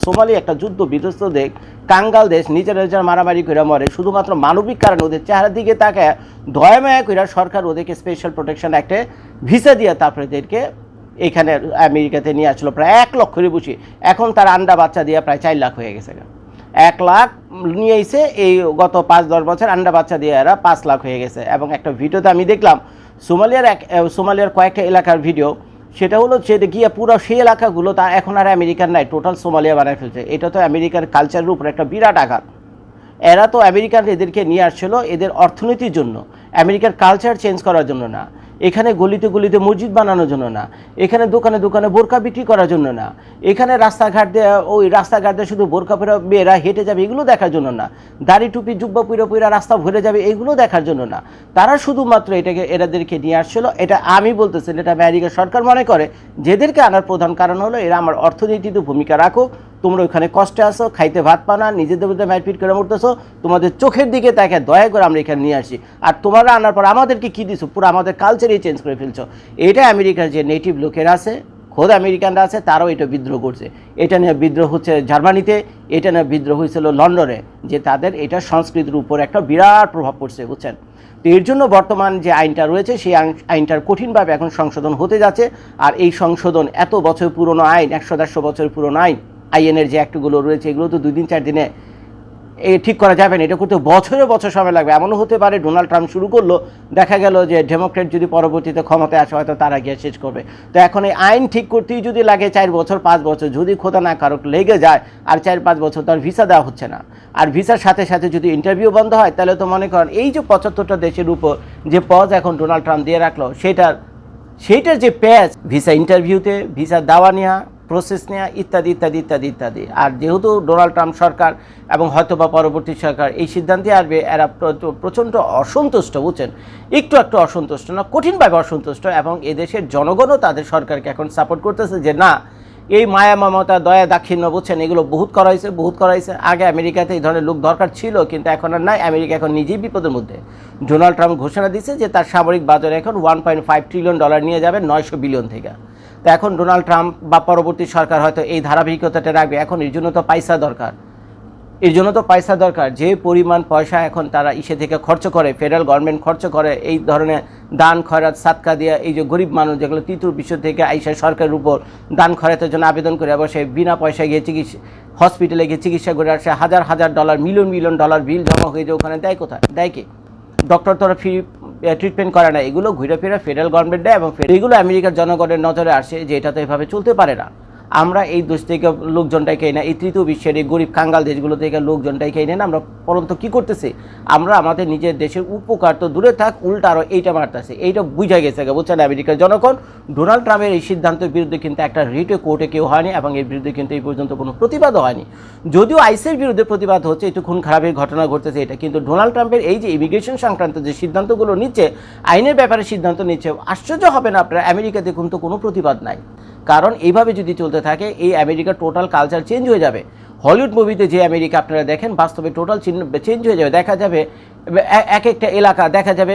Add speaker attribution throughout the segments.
Speaker 1: Somali একটা যুদ্ধ বিধ্বস্ত দেশ কাঙ্গাল দেশ নিজের নিজের মারামারি করে মরে। শুধুমাত্র মানবিক কারণে ওদের চেহারার দিকে তাকে দয়া মায়া করে সরকার ওদেরকে স্পেশাল প্রোটেকশন অ্যাক্টে ভিসা দিয়ে তারপরে এদেরকে এখানে আমেরিকাতে নিয়ে আসলো। প্রায় এক লক্ষের বেশি এখন তার আন্ডা বাচ্চা দিয়ে প্রায় চার লাখ হয়ে গেছে। এক লাখ নিয়ে এসে এই গত পাঁচ, দশ বছর আন্ডা বাচ্চা দিয়ে এরা পাঁচ লাখ হয়ে গেছে। এবং একটা ভিডিওতে আমি দেখলাম, সোমালিয়ার এক সোমালিয়ার কয়েকটা এলাকার ভিডিও সেটা হলো যে গিয়ে পুরো সেই এলাকাগুলো তা এখন আর আমেরিকার নাই টোটাল সোমালিয়া বানায় ফেলছে। এটা তো আমেরিকার কালচারের উপর একটা বিরাট আঘাত। এরা তো আমেরিকান এদেরকে নিয়ে আসছিল এদের অর্থনীতির জন্য। আমেরিকার কালচার চেঞ্জ করার জন্য না। এখানে গলিতে গলিতে মসজিদ বানানোর জন্য না। এখানে দোকানে দোকানে বোরকা বিক্রি করার জন্য না। এখানে রাস্তাঘাট ওই রাস্তাঘাট দিয়ে শুধু বোরকা পরে মেয়েরা হেঁটে যাবে, এগুলো দেখার জন্য না। দাড়ি টুপি, জুব্বা পুইরা পুইরা রাস্তা ভরে যাবে, এগুলো দেখার জন্য না। তারা শুধুমাত্র এটাকে এরাদেরকে নিয়ে আসছিল। এটা আমি বলতেছি, এটা আমেরিকা সরকার মনে করে। যেদেরকে আনার প্রধান কারণ হলো, এরা আমার অর্থনীতিতে ভূমিকা রাখো তোমরা ওখানে কষ্টে আসো খাইতে ভাত পাও না, নিজেদের মধ্যে মারপিট করে মরতেছো, তোমাদের চোখের দিকে তাকে দয়া করে আমরা এখানে নিয়ে আসি। আর তোমরা আনার পর আমাদেরকে কী দিছো? পুরো আমাদের কালচারই চেঞ্জ করে ফেলছো। এটা আমেরিকার যে নেটিভ লোকেরা আছে, খোদ আমেরিকানরা আছে, তারাও এটা বিদ্রোহ করছে। এটা নিয়ে বিদ্রোহ হচ্ছে জার্মানিতে, এটা নিয়ে বিদ্রোহ হয়েছিল লন্ডনে, যে তাদের এটা সংস্কৃতির উপর একটা বিরাট প্রভাব পড়ছে, বুঝছেন? তো এর জন্য বর্তমান যে আইনটা রয়েছে, সেই আইন- আইনটার কঠিনভাবে এখন সংশোধন হতে যাচ্ছে। আর এই সংশোধন এত বছর পুরনো আইন, একশো দেড়শো বছর পুরনো আইন আইএনের যে অ্যাক্টগুলো রয়েছে, এগুলো তো দুই দিন, চার দিনে এ ঠিক করা যাবে না। এটা করতে বছরে বছর সময় লাগবে। এমনও হতে পারে ডোনাল্ড ট্রাম্প শুরু করল, দেখা গেল যে ডেমোক্রেট যদি পরবর্তীতে ক্ষমতায় আসে, হয়তো তারা গিয়ে শেষ করবে। তো এখন এই আইন ঠিক করতেই যদি লাগে চার বছর, পাঁচ বছর, যদি খোদা না কারক লেগে যায়, আর চার, পাঁচ বছর তার ভিসা দেওয়া হচ্ছে না। আর ভিসার সাথে সাথে যদি ইন্টারভিউ বন্ধ হয়, তাহলে তো মনে করেন এই যে পঁচাত্তরটা দেশের উপর যে পজ এখন ডোনাল্ড ট্রাম্প দিয়ে রাখল, সেটার, সেইটার যে প্যাচ ভিসা ইন্টারভিউতে ভিসা দেওয়া নেওয়া প্রসেস নেওয়া ইত্যাদি ইত্যাদি ইত্যাদি ইত্যাদি। আর যেহেতু ডোনাল্ড ট্রাম্প সরকার এবং হয়তো বা পরবর্তী সরকার এই সিদ্ধান্তে আসবে, এরা প্র- প্রচণ্ড অসন্তুষ্ট, বুঝছেন? একটু একটু অসন্তুষ্ট না, কঠিনভাবে অসন্তুষ্ট এবং এদেশের জনগণও তাদের সরকারকে এখন সাপোর্ট করতেছে যে, না, এই মায়া, মমতা, দয়া, দাক্ষিণ্য, বুঝছেন? এগুলো বহুত করা হয়েছে, বহুত করা হয়েছে। আগে আমেরিকাতে এই ধরনের লোক দরকার ছিল, কিন্তু এখন আর নাই। আমেরিকা এখন নিজেই বিপদের মধ্যে। ডোনাল্ড ট্রাম্প ঘোষণা দিয়েছে যে, তার সামরিক বাজারে এখন one point five trillion dollar নিয়ে যাবে নয়শো বিলিয়ন থেকে। তো এখন ডোনাল্ড ট্রাম্প বা পরবর্তী সরকার হয়তো এই ধারাবাহিকতাটা রাখবে। এখন এর জন্য তো পয়সা দরকার। এর জন্য তো পয়সা দরকার। যে পরিমাণ পয়সা এখন তারা ইসে থেকে খরচ করে, ফেডারেল গভর্নমেন্ট খরচ করে, এই ধরনের দান, খয়রাত সাতকা দিয়ে এই যে গরিব মানুষ যেগুলো তৃতীয় বিশ্ব থেকে আইসা সরকারের উপর দান, খয়রাতের জন্য আবেদন করে, আবার সে বিনা পয়সায় গিয়ে চিকিৎসা, হসপিটালে গিয়ে চিকিৎসা করে আসে হাজার হাজার dollar, million million dollar bill জমা হয়ে যায়, ওখানে দেয় কোথায়? দেয় কে? ডক্টর তোরা ফ্রি ট্রিটমেন্ট করে না। এগুলো ঘুরে ফেরা ফেডারেল গভর্নমেন্ট দেয় এবং এগুলো আমেরিকার জনগণের নজরে আসে যে এটা তো এভাবে চলতে পারে না। আমরা এই দেশ থেকে লোকজনটাই লোকজনটাকে না এই তৃতীয় বিশ্বের এই গরিব কাঙ্গাল দেশগুলো থেকে লোকজনটাই এনে না। আমরা পরন্ত কি করতেছি? আমরা আমাদের নিজের দেশের উপকার তো দূরে থাক, উল্টা আরও এইটা মারতেছে। এইটা বুঝা গেছে বুঝছেন আমেরিকার জনগণ। ডোনাল্ড ট্রাম্পের এই সিদ্ধান্তের বিরুদ্ধে কিন্তু একটা রিটে কোর্টে কেউ হয়নি এবং এর বিরুদ্ধে কিন্তু এই পর্যন্ত কোনো প্রতিবাদও হয়নি। যদিও আইসের বিরুদ্ধে প্রতিবাদ হচ্ছে, একটু খুন খারাপের ঘটনা ঘটতেছে এটা, কিন্তু ডোনাল্ড ট্রাম্পের এই যে ইমিগ্রেশন সংক্রান্ত যে সিদ্ধান্তগুলো নিচ্ছে, আইনের ব্যাপারে সিদ্ধান্ত নিচ্ছে, আশ্চর্য হবে না আপনার, আমেরিকাতে কিন্তু কোনো প্রতিবাদ নাই। কারণ এইভাবে যদি চলতে থাকে, এই আমেরিকার টোটাল কালচার চেঞ্জ হয়ে যাবে। হলিউড মুভিতে যে আমেরিকা আপনারা দেখেন, বাস্তবে টোটাল চেঞ্জ হয়ে যাবে। দেখা যাবে এক একটা এলাকা, দেখা যাবে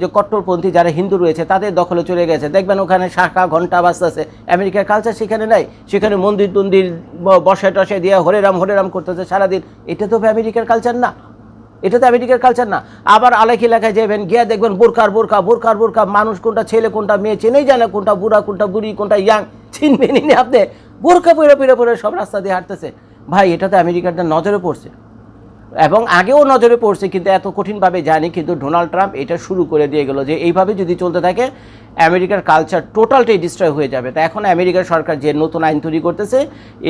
Speaker 1: যে কট্টরপন্থী যারা হিন্দু রয়েছে, তাদের দখলে চলে গেছে। দেখবেন ওখানে শাখা ঘণ্টা বাজতেছে। আমেরিকার কালচার সেখানে নাই। সেখানে মন্দির টন্দির বসায় টসায় দিয়ে হরে রাম হরে রাম করতেছে সারাদিন। এটা তো আমেরিকার কালচার না। এটা তো আমেরিকার কালচার না। আবার আলেক এলাকায় যাবেন গিয়ে দেখবেন বোরকার বোরকা বোরকার বোরকা মানুষ কোনটা ছেলে, কোনটা মেয়ে চেনেই জানে কোনটা বুড়া, কোনটা বুড়ি, কোনটা ইয়াং চিনবেনই না আপনি। বোরকা পরে পরে পড়ে সব রাস্তা দিয়ে হাঁটতেছে। ভাই এটা তো আমেরিকারটা নজরে পড়ছে। এবং আগেও নজরে পড়ছে, কিন্তু এত কঠিনভাবে জানি কিন্তু ডোনাল্ড ট্রাম্প এটা শুরু করে দিয়ে গেল যে এইভাবে যদি চলতে থাকে, আমেরিকার কালচার টোটালটাই ডিস্ট্রয় হয়ে যাবে। তা এখন আমেরিকার সরকার যে নতুন আইন তৈরি করতেছে,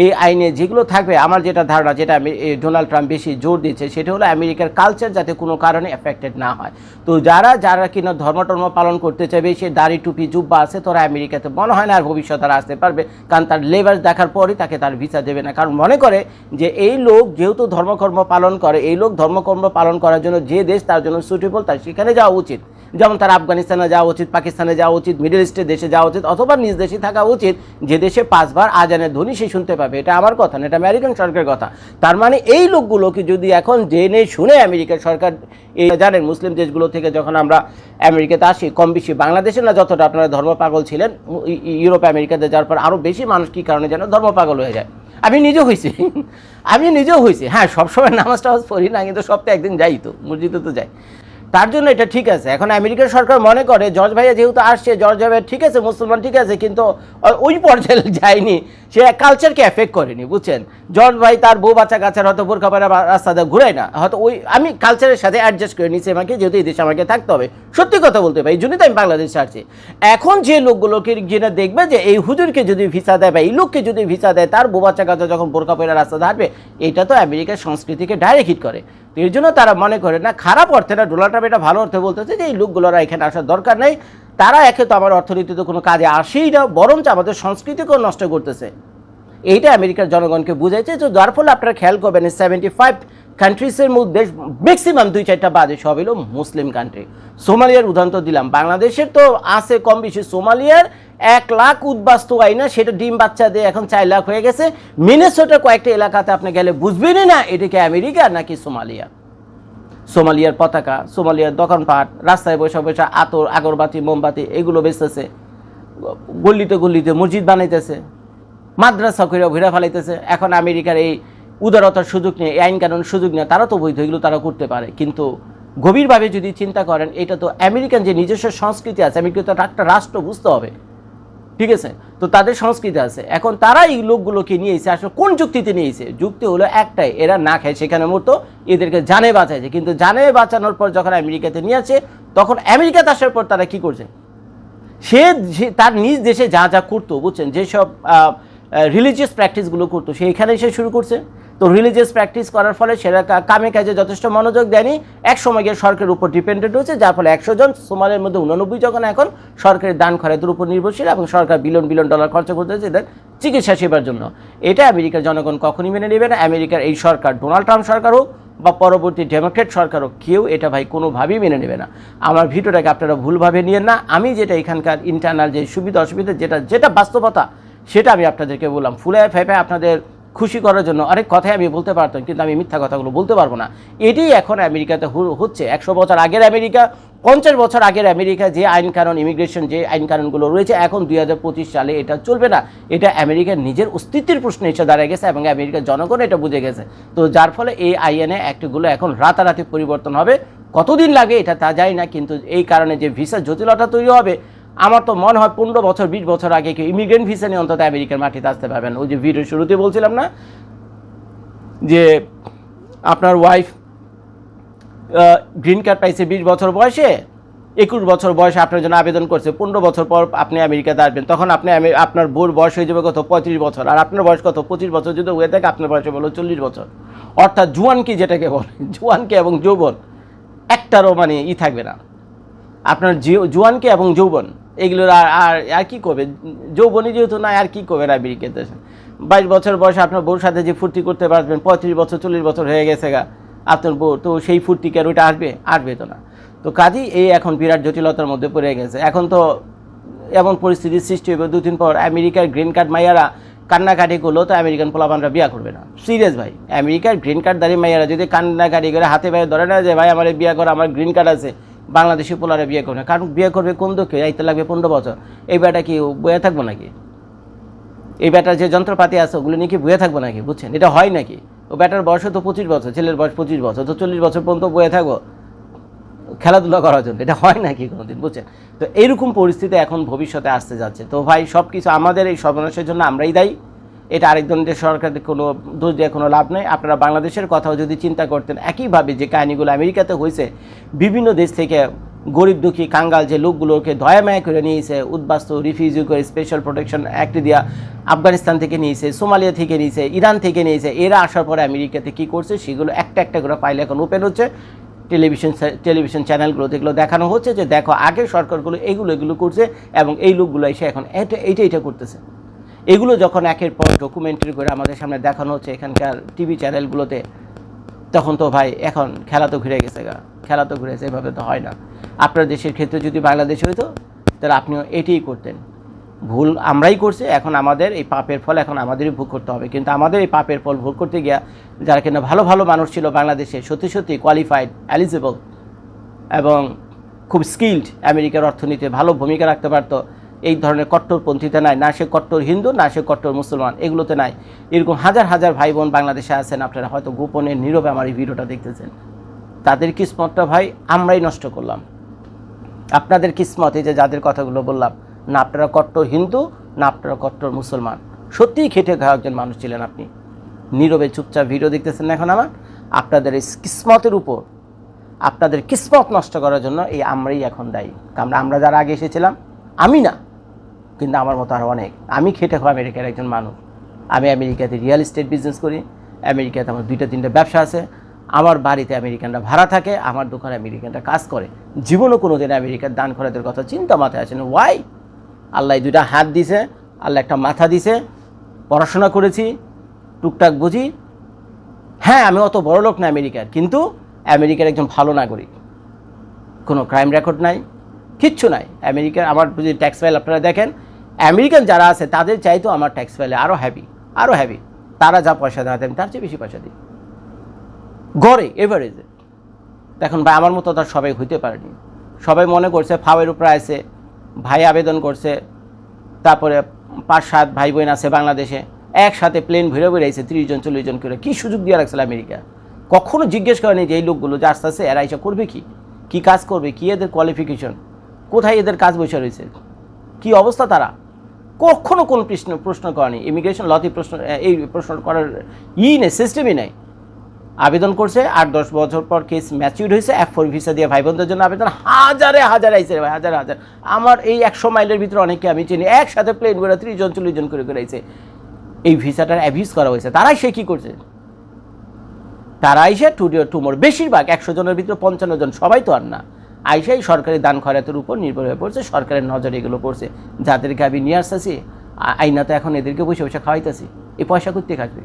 Speaker 1: এই আইনে যেগুলো থাকবে, আমার যেটা ধারণা, যেটা আমি ডোনাল্ড ট্রাম্প বেশি জোর দিচ্ছে, সেটা হলো আমেরিকার কালচার যাতে কোনো কারণে এফেক্টেড না হয়। তো যারা যারা কিনা ধর্ম টর্ম পালন করতে চাইবে, সে দাড়ি, টুপি, জুব্বা আছে, তোরা আমেরিকাতে মনে হয় না আর ভবিষ্যৎ আর আসতে পারবে, কারণ তার লেবার দেখার পরই তাকে তার ভিসা দেবে না। কারণ মনে করে যে এই লোক যেহেতু ধর্মকর্ম পালন করে এই লোক ধর্মকর্ম পালন করার জন্য যে দেশ তার জন্য সুটেবল তার সেখানে যাওয়া উচিত। যেমন তার আফগানিস্তানে যাওয়া উচিত, পাকিস্তানে যাওয়া উচিত মিডল ইস্টের দেশে যাওয়া উচিত, অথবা নিজ দেশে থাকা উচিত, যে দেশে পাঁচবার আজানের ধ্বনি সে শুনতে পাবে। এটা আমার কথা না, এটা আমেরিকান সরকারের কথা। তার মানে এই লোকগুলোকে যদি এখন জেনে শুনে আমেরিকার সরকার এই জানেন, মুসলিম দেশগুলো থেকে যখন আমরা আমেরিকাতে আসি কম বেশি বাংলাদেশে না যতটা আপনারা ধর্ম পাগল ছিলেন ইউরোপ, আমেরিকাতে যাওয়ার পর আরও বেশি মানুষ কী কারণে যেন ধর্ম পাগল হয়ে যায়। আমি নিজেও হয়েছি আমি নিজেও হয়েছি হ্যাঁ সবসময় নামাজ টামাজ পড়ি না, কিন্তু সপ্তাহে একদিন যাই তো, মসজিদে তো যাই। তার জন্য এটা ঠিক আছে। এখন আমেরিকার সরকার মনে করে, জর্জ ভাইয়া যেহেতু আসছে, জর্জ ভাইয়া ঠিক আছে, মুসলমান ঠিক আছে, কিন্তু ওই পর্যায়ে যায়নি। সে কালচারকে এফেক্ট করেনি, বুঝছেন? জর্জ ভাই তার বউ বাচ্চা কাচ্চার হয়তো বোরখা পরে রাস্তা দিয়ে ঘুরায় না। হয়তো ওই আমি কালচারের সাথে অ্যাডজাস্ট করে নিচ্ছি আমাকে, যেহেতু এই দেশে আমাকে থাকতে হবে। সত্যি কথা বলতে পারি এই জন্যই তো আমি বাংলাদেশে আসছি। এখন যে লোকগুলোকে যেটা দেখবে যে এই হুজুরকে যদি ভিসা দেয় বা এই লোককে যদি ভিসা দেয়, তার বউ বাচ্চা কাচ্চা যখন বোরখা পরে রাস্তা হাঁটবে, এটা তো আমেরিকার সংস্কৃতিকে ডাইরেক্ট হিট করে। তো এর জন্য তারা মনে করে না, খারাপ অর্থে না ডোনাল্ড ট্রাম্প এটা ভালো অর্থে বলতেছে যে এই লোকগুলোরা এখানে আসার দরকার নেই। তারা একে তো আমার অর্থনীতিতে কোনো কাজে আসেই না, বরঞ্চ আমাদের সংস্কৃতিকেও নষ্ট করতেছে। এইটা আমেরিকার জনগণকে বুঝাইছে তো যার ফলে আপনারা খেয়াল করবেন সেভেন্টি ফাইভ কান্ট্রিজের মধ্যে ম্যাক্সিমাম দুই চারটা বাদে সব হলো মুসলিম কান্ট্রি সোমালিয়ার উদাহরণ তো দিলাম। বাংলাদেশের তো আছে কম বেশি সোমালিয়ার এক লাখ উদ্বাস্তু আইনা সেটা ডিম বাচ্চা দিয়ে এখন চার লাখ হয়ে গেছে। মিনেসোটার কয়েকটা এলাকাতে আপনি গেলে বুঝবেনই না, এটা কি আমেরিকা নাকি সোমালিয়া? সোমালিয়ার পতাকা, সোমালিয়ার দোকানপাট, রাস্তায় বসে বসে আতর, আগরবাতি, মোমবাতি, এগুলো বেচতেছে। গল্লিতে গল্লিতে মসজিদ বানাইতেছে, মাদ্রাসা করে ঘুরে ফেলাইতেছে। এখন আমেরিকার এই উদারতার সুযোগ নিয়ে, এই আইন কানুন সুযোগ নিয়ে তারা তো বৈধ, এগুলো তারা করতে পারে। কিন্তু গভীরভাবে যদি চিন্তা করেন, এটা তো আমেরিকান যে নিজস্ব সংস্কৃতি আছে আমেরিকা তো একটা রাষ্ট্র, বুঝতে হবে। ঠিক আছে? তো তাদের সংস্কৃতি আছে। এখন তারা এই লোকগুলোকে নিয়েছে আসলে কোন যুক্তিতে নিয়ে নিয়েছে যুক্তি হলো একটাই, এরা না খায় সেখানে মতো এদেরকে জানে বাঁচাইছে কিন্তু জানে বাঁচানোর পর যখন আমেরিকাতে নিয়ে আসে, তখন আমেরিকাতে আসার পর তারা কি করছে? সে তার নিজ দেশে যা যা করতো, বুঝছেন? যেসব রিলিজিয়াস প্র্যাকটিসগুলো করতো। সে এখানে এসে শুরু করছে। তো রিলিজিয়াস প্র্যাকটিস করার ফলে সেরা কামে কাজে যথেষ্ট মনোযোগ দেয়নি। এক সময় গিয়ে সরকারের উপর ডিপেন্ডেন্ট হচ্ছে যার ফলে একশো জন সোমালের মধ্যে উননব্বই যখন এখন সরকারের দান খরচের উপর নির্ভরশীল এবং সরকার বিলিয়ন বিলিয়ন ডলার খরচা করতেছে এদের চিকিৎসা সেবার জন্য। এটা আমেরিকার জনগণ কখনই মেনে নেবে না। আমেরিকার এই সরকার ডোনাল্ড ট্রাম্প সরকার হোক বা পরবর্তী ডেমোক্রেট সরকার হোক, কেউ এটা ভাই কোনোভাবেই মেনে নেবে না। আমার ভিডিওটাকে আপনারা ভুলভাবে নিয়েন না। আমি যেটা এখানকার ইন্টারনাল যে সুবিধা অসুবিধা যেটা যেটা বাস্তবতা সেটা আমি আপনাদেরকে বললাম। ফুলে ফেপে আপনাদের খুশি করার জন্য অনেক কথাই আমি বলতে পারতাম, কিন্তু আমি মিথ্যা কথাগুলো বলতে পারব না। এটি এখন আমেরিকাতে হচ্ছে। একশো বছর আগের আমেরিকা, পঞ্চাশ বছর আগের আমেরিকা যে আইন কানুন, ইমিগ্রেশন যে আইন কানুনগুলো রয়েছে, এখন দুই হাজার পঁচিশ সালে এটা চলবে না। এটা আমেরিকার নিজের অস্তিত্বের প্রশ্ন এসে দাঁড়িয়ে গেছে এবং আমেরিকার জনগণ এটা বুঝে গেছে। তো যার ফলে এই আইএনএ অ্যাক্টগুলো এখন রাতারাতি পরিবর্তন হবে। কতদিন লাগে এটা তা যায় না, কিন্তু এই কারণে যে ভিসা জটিলতা তৈরি হবে আমার তো মনে হয় পনেরো বছর, বিশ বছর আগে কেউ ইমিগ্রেন্ট ভিসা নিয়ে অন্তত আমেরিকার মাটিতে আসতে পারবেন ওই যে ভিডিও শুরুতে বলছিলাম না? যে আপনার ওয়াইফ গ্রিন কার্ড পাইছে বিশ বছর বয়সে, একুশ বছর বয়সে আপনার জন্য আবেদন করছে। পনেরো বছর পর আপনি আমেরিকাতে আসবেন। তখন আপনি আপনার বোর বয়স হয়ে যাবে কত? পঁয়ত্রিশ বছর। আর আপনার বয়স কত? পঁচিশ বছর যদি হয়ে থাকে, আপনার বয়সে হলো চল্লিশ বছর। অর্থাৎ জুয়ানকি যেটাকে বলে, জুয়ানকি এবং যৌবন, একটারও মানে ই থাকবে না। আপনার জুয়ানকে এবং যৌবন। এগুলোর আর আর আর কী করবে? যৌবনী যেহেতু না আর কী করবেন আমেরিকাতে বাইশ বছর বয়সে আপনার বউর সাথে যে ফুর্তি করতে পারবেন, পঁয়ত্রিশ বছর, চল্লিশ বছর হয়ে গেছে গা আপনার বউ, তো সেই ফুর্তি কি আর ওইটা আসবে? আসবে তো না। তো কাজেই এই এখন বিরাট জটিলতার মধ্যে পড়ে গেছে। এখন তো এমন পরিস্থিতির সৃষ্টি হবে দুদিন পর আমেরিকার গ্রিন কার্ড মাইয়ারা কান্নাকাটি করলেও তো আমেরিকান পোলাপানরা বিয়া করবে না। সিরিয়াস ভাই, আমেরিকার গ্রিন কার্ড দাঁড়িয়ে মাইয়ারা যদি কান্নাকাটি করে হাতে পায়ে ধরে না যে, ভাই, আমার বিয়া করে, আমার গ্রিন কার্ড আছে। বাংলাদেশি পোলারে বিয়ে করবে কারণ বিয়ে করবে কোন দুঃখে? আইতে লাগবে পনেরো বছর। এই বেটা কি বয়ে থাকব নাকি? এই ব্যাটার যে যন্ত্রপাতি আছে, ওগুলো নিয়ে কি বয়ে থাকব নাকি? বুঝছেন? এটা হয় নাকি? ও ব্যাটার বয়স তো পঁচিশ বছর, ছেলের বয়স পঁচিশ বছর, তো চল্লিশ বছর পর্যন্ত বয়ে থাকব। খেলাধুলা করার জন্য। এটা হয় নাকি কোনোদিন? বুঝছেন? তো এইরকম পরিস্থিতি এখন ভবিষ্যতে আসতে যাচ্ছে। তো ভাই সব কিছু আমাদের এই সর্বনাশের জন্য আমরাই দায়ী। এটা আরেকজনের সরকারের কোনো দোষ দিয়ে কোনো লাভ নেই। আপনারা বাংলাদেশের কথাও যদি চিন্তা করতেন, একইভাবে যে কাহিনিগুলো আমেরিকাতে হয়েছে, বিভিন্ন দেশ থেকে গরিব দুঃখী কাঙ্গাল যে লোকগুলোকে দয়া মায়া করে নিয়েছে, উদ্বাস্তু রিফিউজি করে স্পেশাল প্রোটেকশন অ্যাক্ট দিয়া আফগানিস্তান থেকে নিয়েছে, সোমালিয়া থেকে নিয়েছে, ইরান থেকে নিয়েছে, এরা আসার পরে আমেরিকাতে কী করছে, সেগুলো একটা একটা করে ফাইল এখন ওপেন হচ্ছে। টেলিভিশন টেলিভিশন চ্যানেলগুলোতে এগুলো দেখানো হচ্ছে যে দেখো, আগে সরকারগুলো এগুলো এগুলো করছে এবং এই লোকগুলো এসে এখন এটা এইটা এটা করতেছে। এগুলো যখন একের পর ডকুমেন্টারি করে আমাদের সামনে দেখানো হচ্ছে এখানকার টিভি চ্যানেলগুলোতে তখন তো ভাই এখন খেলা তো ঘুরে গেছে গা। খেলা তো ঘুরেছে এভাবে তো হয় না। আপনার দেশের ক্ষেত্রে যদি বাংলাদেশ হইতো, তাহলে আপনিও এটিই করতেন। ভুল আমরাই করছি, এখন আমাদের এই পাপের ফল এখন আমাদেরই ভোগ করতে হবে। কিন্তু আমাদের এই পাপের ফল ভোগ করতে গিয়া যারা কিনা ভালো ভালো মানুষ ছিল বাংলাদেশে, সত্যি সত্যি কোয়ালিফাইড এলিজিবল এবং খুব স্কিল্ড আমেরিকার অর্থনীতিতে ভালো ভূমিকা রাখতে পারতো এই ধরনের কট্টরপন্থীতে নাই। না সে কট্টর হিন্দু, না সে কট্টর মুসলমান, এগুলোতে নাই। এরকম হাজার হাজার ভাই বোন বাংলাদেশে আছেন, আপনারা হয়তো গোপনে, নীরবে আমার এই ভিডিওটা দেখতেছেন। তাদের কিসমতটা ভাই, আমরাই নষ্ট করলাম। আপনাদের কিসমত, এই যে যাদের কথাগুলো বললাম, না আপনারা কট্টর হিন্দু, না আপনারা কট্টর মুসলমান। সত্যিই খেটে খাওয়া একজন মানুষ ছিলেন আপনি। নীরবে চুপচাপ ভিডিও দেখতেছেন এখন আমার? আপনাদের এই কিসমতের উপর, আপনাদের কিসমত নষ্ট করার জন্য এই আমরাই এখন দায়ী। কারণ আমরা যারা আগে এসেছিলাম, আমি না। কিন্তু আমার মতো আরও অনেক। আমি খেটে খাওয়া আমেরিকার একজন মানুষ। আমি আমেরিকাতে রিয়েল এস্টেট বিজনেস করি। আমেরিকাতে আমার দুইটা, তিনটা ব্যবসা আছে। আমার বাড়িতে আমেরিকানরা ভাড়া থাকে, আমার দোকানে আমেরিকানরা কাজ করে। জীবনও কোনো দিন আমেরিকার দান খরাদের কথা চিন্তা মাথায় আসে না। ওয়াই আল্লাহ দুইটা হাত দিছে, আল্লাহ একটা মাথা দিছে। পড়াশোনা করেছি, টুকটাক বুঝি। হ্যাঁ আমি অত বড় লোক না আমেরিকার, কিন্তু আমেরিকার একজন ভালো নাগরিক। কোনো ক্রাইম রেকর্ড নাই, কিচ্ছু নাই। আমেরিকার, আমার যদি ট্যাক্স ফাইল আপনারা দেখেন আমেরিকান যারা আছে, তাদের চাইতেও আমার ট্যাক্স ফাইলে আরও হ্যাভি আরও হ্যাভি তারা যা পয়সা দেওয়াতে আমি তার চেয়ে বেশি পয়সা দিই। গড়ে এভারেজে এখন ভাই, আমার মতো তার সবাই হইতে পারেনি। সবাই মনে করছে, ফাওয়ের উপরে আছে, ভাই আবেদন করছে, তারপরে পাঁচ সাত ভাই বোন আছে বাংলাদেশে, একসাথে প্লেন ভরে বেরিয়েছে তিরিশ জন, চল্লিশ জন করে কী সুযোগ দিয়ে রাখছিল আমেরিকা? কখনো জিজ্ঞেস করেনি যে এই লোকগুলো যে আস্তে আস্তে এরা এসে করবে কি? কি কাজ করবে? কী এদের কোয়ালিফিকেশন কোথায় এদের কাজ বসে রয়েছে? কি অবস্থা তারা? কখনো কোনো প্রশ্ন প্রশ্ন করেনি। ইমিগ্রেশন লতে প্রশ্ন, এই প্রশ্ন করার ই নেই সিস্টেমই নেই। আবেদন করছে, আট দশ বছর পর কেস ম্যাচিউর হয়েছে এফ ফোর ভিসা দিয়ে ভাই বোনদের জন্য আবেদন। হাজারে, হাজার আইছে রে ভাই, হাজার হাজার। আমার এই একশো মাইলের ভিতরে অনেকে আমি চিনি, একসাথে প্লেন করে ত্রিশ জন, চল্লিশ জন করে করে আইছে এই ভিসাটার অ্যাবিউজ করা হয়েছে। তারাই সে কী করছে? তারা আইসে টুডিও টুমোর বেশিরভাগ একশো জনের ভিতরে পঞ্চান্ন জন, সবাই তো আর না। আইসাই সরকারি দান খরাতের উপর নির্ভর হয়ে পড়ছে, সরকারের নজরে এগুলো পড়ছে। যাদেরকে আমি নিয়ে আসতেছি আইনা তো এখন এদেরকে বসে বসে খাওয়াইতেছি, এই পয়সা করতে কাটবে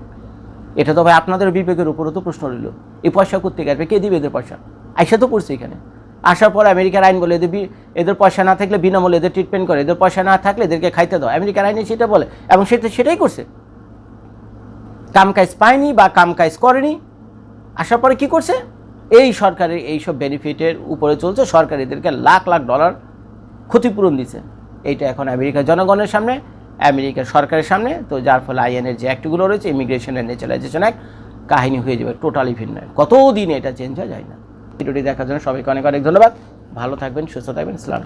Speaker 1: এটা তো ভাই আপনাদের বিবেকের উপরও তো প্রশ্ন রইল, এই পয়সা করতে কাটবে কে দিবে এদের পয়সা? আইসা তো পড়ছে এখানে। আসার পর আমেরিকার আইন বলে এদের এদের পয়সা না থাকলে বিনামূল্যে এদের ট্রিটমেন্ট করে, এদের পয়সা না থাকলে এদেরকে খাইতে দাও। আমেরিকার আইনে সেটা বলে, এবং সেটা সেটাই করছে। কাম কাজ পায়নি বা কাম কাজ করেনি। আসার পরে কি করছে? এই সরকারের এইসব বেনিফিটের উপরে চলছে। সরকার এদেরকে লাখ লাখ ডলার ক্ষতিপূরণ দিচ্ছে। এইটা এখন আমেরিকার জনগণের সামনে, আমেরিকার সরকারের সামনে। তো যার ফলে আইএনের যে অ্যাক্টগুলো রয়েছে ইমিগ্রেশনের ন্যাচারাইজেশন অ্যাক্ট কাহিনী হয়ে যাবে টোটালি ভিন্ন। কতদিন এটা চেঞ্জ হয়ে যায় না। ভিডিওটি দেখার জন্য সবাইকে অনেক অনেক ধন্যবাদ। ভালো থাকবেন, সুস্থ থাকবেন। সালাম